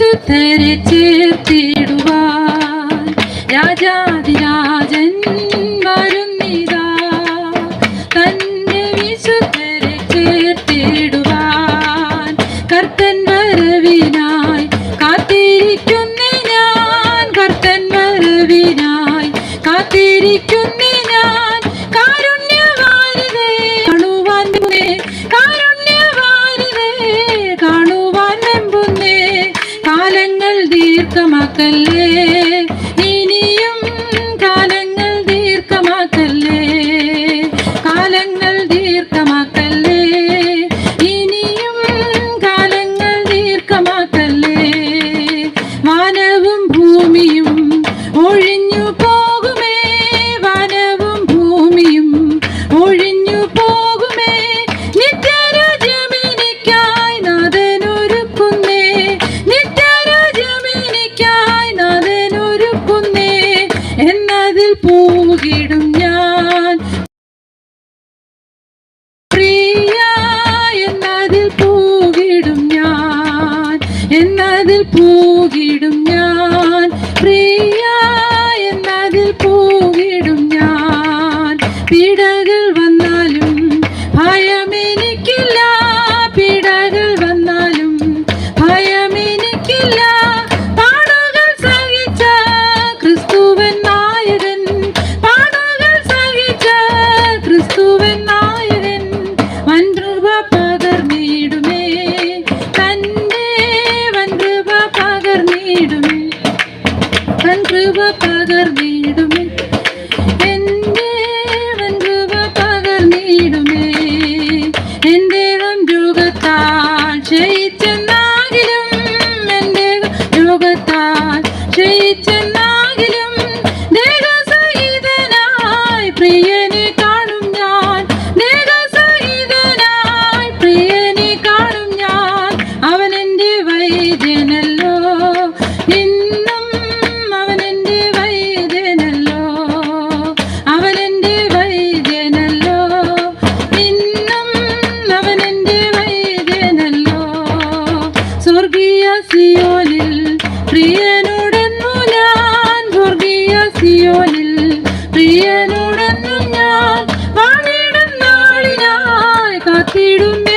വിശുദ്ധരെ ചേർത്തിടുവാൻ രാജാതിരാജൻ വരുന്നിതാ. തന്റെ വിശുദ്ധരെ ചേർത്തിടുവാൻ കർത്തൻ വരവിനായി കാത്തിരിക്കുന്ന ഞാൻ. കർത്തൻ വരവിനായി കാത്തിരിക്കുന്ന ഞാൻ. കാരുണ്യവാരിതേ കാണുവാൻ വെമ്പുന്നേ மறக்க மாட்டல்லே നദിൽ ഞാൻ. പ്രിയ എന്നതിൽ പൂകിടും ഞാൻ. പിട நன்றுவ பகர் வீடுமே. സ്വർഗീയ സിയോലിൽ പ്രിയനുടന്നു ഞാൻ സ്വർഗീയ സിയോലിൽ പ്രിയനുടന്നു ഞാൻ വാണിടും നാളിനായി കാത്തിടുന്നു